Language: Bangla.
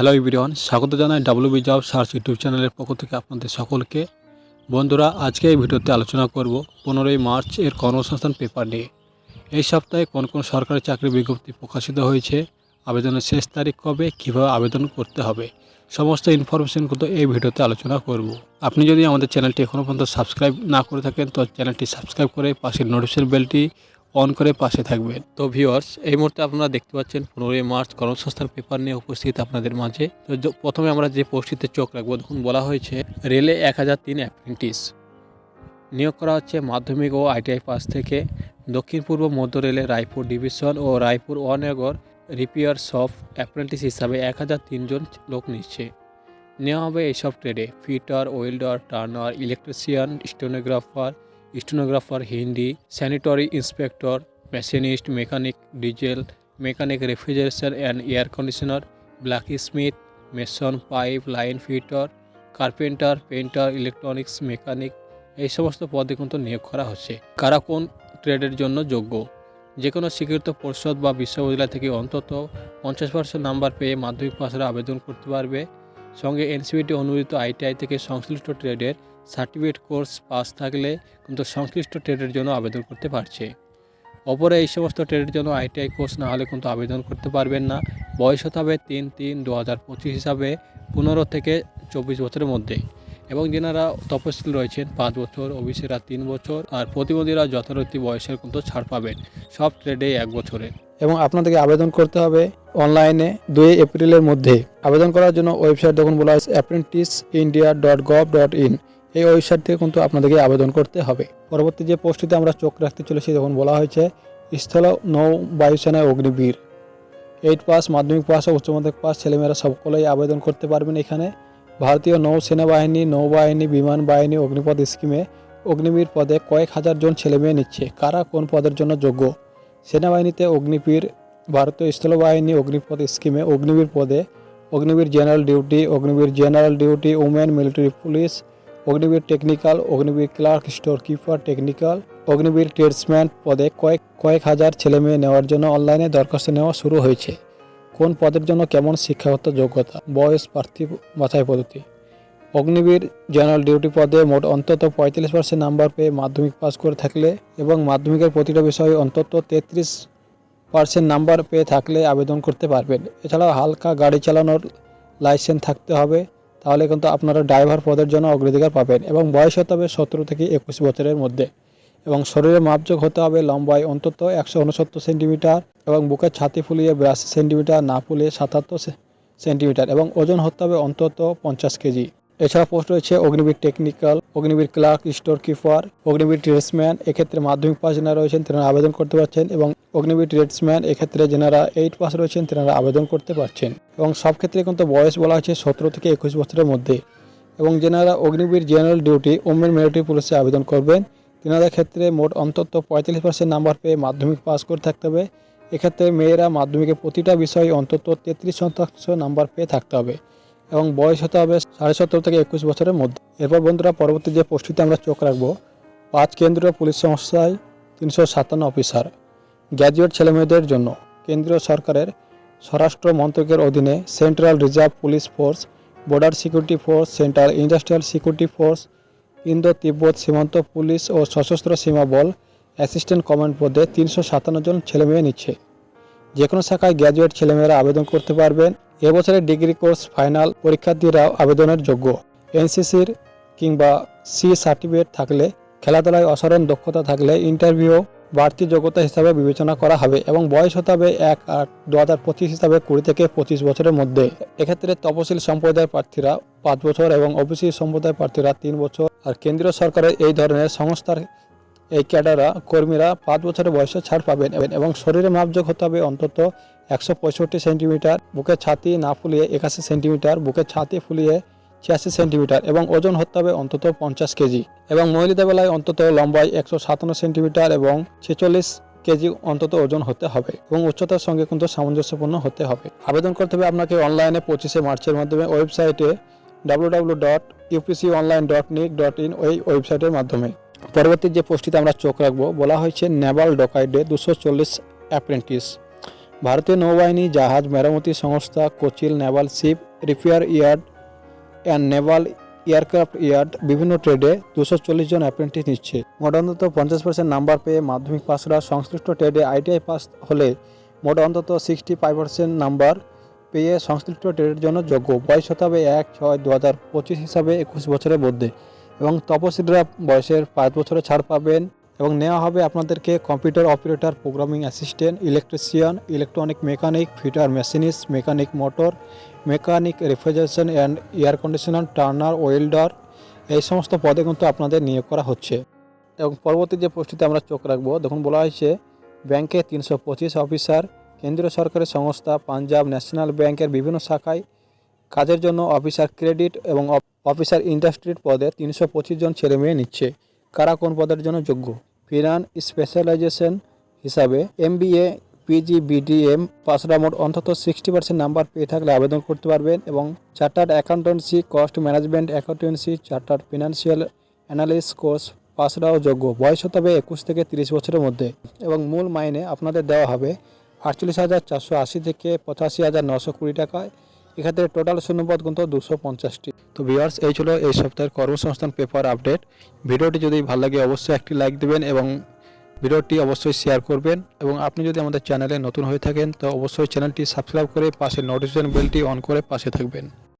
হ্যালো ইভিরিওয়ান স্বাগত জানাই ডাব্লিউবি জব সার্চ ইউটিউব চ্যানেলের পক্ষ থেকে আপনাদের সকলকে। বন্ধুরা, আজকে এই ভিডিওতে আলোচনা করব পনেরোই মার্চ এর কর্মসংস্থান পেপার নিয়ে। এই সপ্তাহে কোন কোন সরকারি চাকরির বিজ্ঞপ্তি প্রকাশিত হয়েছে, আবেদনের শেষ তারিখ কবে, কীভাবে আবেদন করতে হবে, সমস্ত ইনফরমেশন কিন্তু এই ভিডিওতে আলোচনা করব। আপনি যদি আমাদের চ্যানেলটি এখনও পর্যন্ত সাবস্ক্রাইব না করে থাকেন, তো চ্যানেলটি সাবস্ক্রাইব করে পাশের নোটিফিকেশন বেলটি অন করে পাশে থাকবেন তো ভিউয়ার্স এই মুহূর্তে আপনারা দেখতে পাচ্ছেন পনেরোই মার্চ কর্মসংস্থান পেপার নিয়ে উপস্থিত আপনাদের মাঝে। তো প্রথমে আমরা যে পোস্টটিতে চোখ রাখব তখন বলা হয়েছে, রেলে এক হাজার তিন অ্যাপ্রেন্টিস নিয়োগ করা হচ্ছে মাধ্যমিক ও আইটিআই পাস থেকে। দক্ষিণ পূর্ব মধ্য রেলে রায়পুর ডিভিশন ও রায়পুর ওয়ানগর রিপেয়ার শপ অ্যাপ্রেন্টিস হিসাবে এক হাজার তিনজন লোক নিচ্ছে। নেওয়া হবে এইসব ট্রেডে fitter, welder, turner, electrician, stenographer stenographer, Hindi, sanitary inspector, machinist, mechanic, diesel, mechanic refrigeration and air conditioner blacksmith mason, pipe, line fitter, carpenter painter electronics, mechanic এই সমস্ত পদে কিন্তু নিয়োগ করা হচ্ছে। কারা কোন ট্রেডের জন্য যোগ্য? যে কোনো স্বীকৃত পরিষদ বা বিশ্ববিদ্যালয় থেকে অন্তত পঞ্চাশ পার্সেন্ট নাম্বার পেয়ে মাধ্যমিক পাশের আবেদন করতে পারবে। সঙ্গে এনসিবিটি অনুমোদিত আইটিআই থেকে সংশ্লিষ্ট ট্রেডের সার্টিফিকেট কোর্স পাস থাকলে কিন্তু সংশ্লিষ্ট ট্রেডের জন্য আবেদন করতে পারছে। অপরে এই সমস্ত ট্রেডের জন্য আইটিআই কোর্স না হলে কিন্তু আবেদন করতে পারবেন না। বয়স হতে হবে তিন তিন দু হাজার পঁচিশ হিসাবে পনেরো থেকে চব্বিশ বছরের মধ্যে। এবং যেনারা তপশিল রয়েছেন, পাঁচ বছর ওবিসিরা তিন বছর আর প্রতিবন্ধীরা যথারীতি বয়সের কিন্তু ছাড় পাবেন। সব ট্রেডে এক বছরের এবং আপনাদেরকে আবেদন করতে হবে অনলাইনে দুই এপ্রিলের মধ্যে। আবেদন করার জন্য ওয়েবসাইট দেখুন বলা হয়েছে apprentice India dot gov dot in এই ওয়েবসাইট থেকে কিন্তু আপনাদেরকে আবেদন করতে হবে। পরবর্তী যে পোস্টটিতে আমরা চোখ রাখতে চলেছি, তখন বলা হয়েছে, স্থল নৌ বায়ুসেনায় অগ্নিবীর। এইট পাস, মাধ্যমিক পাস ও উচ্চ মাধ্যমিক পাস ছেলেমেয়েরা সকলেই আবেদন করতে পারবেন এখানে। ভারতীয় নৌ সেনাবাহিনী নৌবাহিনী বিমান বাহিনী, অগ্নিপথ স্কিমে অগ্নিবীর পদে কয়েক হাজার জন ছেলেমেয়ে নিচ্ছে। কারা কোন পদের জন্য যোগ্য? সেনাবাহিনীতে অগ্নিবীর, ভারতীয় স্থলবাহিনী অগ্নিপথ স্কিমে অগ্নিবীর পদে Agniveer general duty, Agniveer general duty, women, military police Agniveer technical Agniveer clerk storekeeper technical Agniveer tradesman পদে কয়েক কয়েক হাজার ছেলেমেয়ে নেওয়ার জন্য অনলাইনে দরখাস্ত নেওয়া শুরু হয়েছে। কোন পদের জন্য কেমন শিক্ষাগত যোগ্যতা? বয়স, প্রার্থী বাছাই পদ্ধতি অগ্নিবীর জেনারেল ডিউটি পদে মোট অন্তত পঁয়তাল্লিশ পার্সেন্ট নাম্বার পেয়ে মাধ্যমিক পাস করে থাকলে এবং মাধ্যমিকের প্রতিটা বিষয়ে অন্তত তেত্রিশ পার্সেন্ট নাম্বার পেয়ে থাকলে আবেদন করতে পারবেন। এছাড়াও হালকা গাড়ি চালানোর লাইসেন্স থাকতে হবে। তাহলে কিন্তু আপনারা ড্রাইভার পদের জন্য অগ্রাধিকার পাবেন এবং বয়স হতে হবে সতেরো থেকে একুশ বছরের মধ্যে এবং শরীরে মাপযোগ হতে হবে লম্বায় অন্তত একশো উনসত্তর সেন্টিমিটার এবং বুকের ছাতি ফুলিয়ে বিরাশি সেন্টিমিটার, না ফুলিয়ে সাতাত্তর সেন্টিমিটার এবং ওজন হতে হবে অন্তত পঞ্চাশ কেজি। এছাড়া পোস্ট রয়েছে Agniveer technical Agniveer clerk storekeeper Agniveer tradesman এক্ষেত্রে মাধ্যমিক পাস যারা রয়েছেন তেনারা আবেদন করতে পারছেন এবং অগ্নিবীর ট্রেডসম্যান এক্ষেত্রে যারা এইট পাস রয়েছেন তেনারা আবেদন করতে পারছেন। এবং সব ক্ষেত্রে কিন্তু বয়স বলা হয়েছে সতেরো থেকে একুশ বছরের মধ্যে। এবং যেনারা Agniveer general duty women military পুলিশে আবেদন করবেন, তেনাদের ক্ষেত্রে মোট অন্তত পঁয়তাল্লিশ পার্সেন্ট নাম্বার পেয়ে মাধ্যমিক পাস করে থাকতে হবে। এক্ষেত্রে মেয়েরা মাধ্যমিকের প্রতিটা বিষয়ে অন্তত তেত্রিশ শতাংশ নাম্বার পেয়ে থাকতে হবে। এবং বয়স হতে হবে সাড়ে সতেরো থেকে একুশ বছরের মধ্যে। এরপর বন্ধুরা, পরবর্তী যে পোস্টটিতে আমরা চোখ রাখব, পাঁচ কেন্দ্রীয় পুলিশ সংস্থায় তিনশো সাতান্ন অফিসার, গ্র্যাজুয়েট ছেলেমেয়েদের জন্য কেন্দ্রীয় সরকারের স্বরাষ্ট্র মন্ত্রকের অধীনে central reserve police force, border security force, central industrial security force Indo Tibet সীমান্ত পুলিশ ও সশস্ত্র সীমা বল অ্যাসিস্ট্যান্ট কমান্ড পদে তিনশো সাতান্ন জন ছেলেমেয়ে নিচ্ছে। যে কোনো শাখায় গ্র্যাজুয়েট ছেলেমেয়েরা আবেদন করতে পারবেন। এবছরের ডিগ্রি কোর্স ফাইনাল পরীক্ষার্থীরাও আবেদনের যোগ্য। এনসিসির কিংবা সি সার্টিফিকেট থাকলে, খেলাধুলায় অসাধারণ দক্ষতা থাকলে ইন্টারভিউ বাড়তি যোগ্যতা হিসাবে বিবেচনা করা হবে এবং বয়স হতে হবে এক আট দু হাজার পঁচিশ হিসাবে কুড়ি থেকে পঁচিশ বছরের মধ্যে। এক্ষেত্রে তপশিল সম্প্রদায়ের প্রার্থীরা পাঁচ বছর এবং ওবিসি সম্প্রদায়ের প্রার্থীরা তিন বছর। আর কেন্দ্রীয় সরকারের এই ধরনের সংস্থার এই ক্যাডাররা কর্মীরা পাঁচ বছরের বয়সে ছাড় পাবেন এবং শরীরে মাপযোগ হতে হবে অন্তত একশো পঁয়ষট্টি সেন্টিমিটার, বুকের ছাতি না ফুলিয়ে একাশি সেন্টিমিটার, বুকের ছাতি ফুলিয়ে ছিয়াশি সেন্টিমিটার এবং ওজন হতে হবে অন্তত পঞ্চাশ কেজি এবং মহিলাদের বেলায় অন্তত লম্বায় একশো সাতান্ন সেন্টিমিটার এবং ছেচল্লিশ কেজি অন্তত ওজন হতে হবে এবং উচ্চতার সঙ্গে কিন্তু সামঞ্জস্যপূর্ণ হতে হবে। আবেদন করতে হবে আপনাকে অনলাইনে পঁচিশে মার্চের মাধ্যমে ওয়েবসাইটে W dot UPC online dot nic dot in ওই ওয়েবসাইটের মাধ্যমে। পরবর্তী যে পোস্টটিতে আমরা চোখ রাখব, বলা হয়েছে নেভাল ডকাইডে দুশো চল্লিশ অ্যাপ্রেন্টিস। ভারতীয় নৌবাহিনী, জাহাজ মেরামতি সংস্থা, কোচিল naval ship, repair yard and naval aircraft yard বিভিন্ন ট্রেডে দুশো চল্লিশ জন অ্যাপ্রেন্টিস নিচ্ছে। মোট অন্তত পঞ্চাশ পার্সেন্ট নাম্বার পেয়ে মাধ্যমিক পাসরা সংশ্লিষ্ট ট্রেডে আইটিআই পাস হলে মোট অন্তত সিক্সটি ফাইভ পার্সেন্ট নাম্বার পেয়ে সংশ্লিষ্ট ট্রেডের জন্য যোগ্য। বয়স হতে হবে এক ছয় দু হাজার পঁচিশ হিসাবে একুশ বছরের মধ্যে। এবং তপশিলরা বয়সের পাঁচ বছরে ছাড় পাবেন এবং নেওয়া হবে আপনাদেরকে computer operator, programming assistant, electrician, electronic mechanic, fitter machinist, mechanic motor, mechanic refrigeration and air conditioner, turner, welder, এই সমস্ত পদে কিন্তু আপনাদের নিয়োগ করা হচ্ছে। এবং পরবর্তী যে পোস্টটিতে আমরা চোখ রাখব, দেখুন বলা হয়েছে, ব্যাংকে তিনশো পঁচিশ অফিসার, কেন্দ্রীয় সরকারি সংস্থা, পাঞ্জাব ন্যাশনাল ব্যাংকের বিভিন্ন শাখায় কাজের জন্য অফিসার ক্রেডিট এবং অফিসার ইন্ডাস্ট্রির পদে তিনশো পঁচিশ জন ছেলে মেয়ে নিচ্ছে। কারা কোন পদের জন্য যোগ্য? ফিনান স্পেশালাইজেশন হিসাবে এম বি পিজি, বিডিএম পাসরা মোট অন্তত সিক্সটি পার্সেন্ট নাম্বার পেয়ে থাকলে আবেদন করতে পারবেন এবং chartered accountancy, cost management, accountancy, chartered financial analyst course পাসরাও যোগ্য। বয়স হতে হবে একুশ থেকে তিরিশ বছরের মধ্যে এবং মূল মাইনে আপনাদের দেওয়া হবে আটচল্লিশ হাজার চারশো আশি থেকে পঁচাশি হাজার নশো কুড়ি টাকায় এক্ষেত্রে টোটাল শূন্যপদ কিন্তু দুশো পঞ্চাশটি। তো ভিওয়ার্স এই ছিল এই সপ্তাহের কর্মসংস্থান পেপার আপডেট ভিডিওটি যদি ভালো লাগে, অবশ্যই একটি লাইক দেবেন এবং ভিডিওটি অবশ্যই শেয়ার করবেন। এবং আপনি যদি আমাদের চ্যানেলে নতুন হয়ে থাকেন, তো অবশ্যই চ্যানেলটি সাবস্ক্রাইব করে পাশে নোটিফিকেশন বেলটি অন করে পাশে থাকবেন।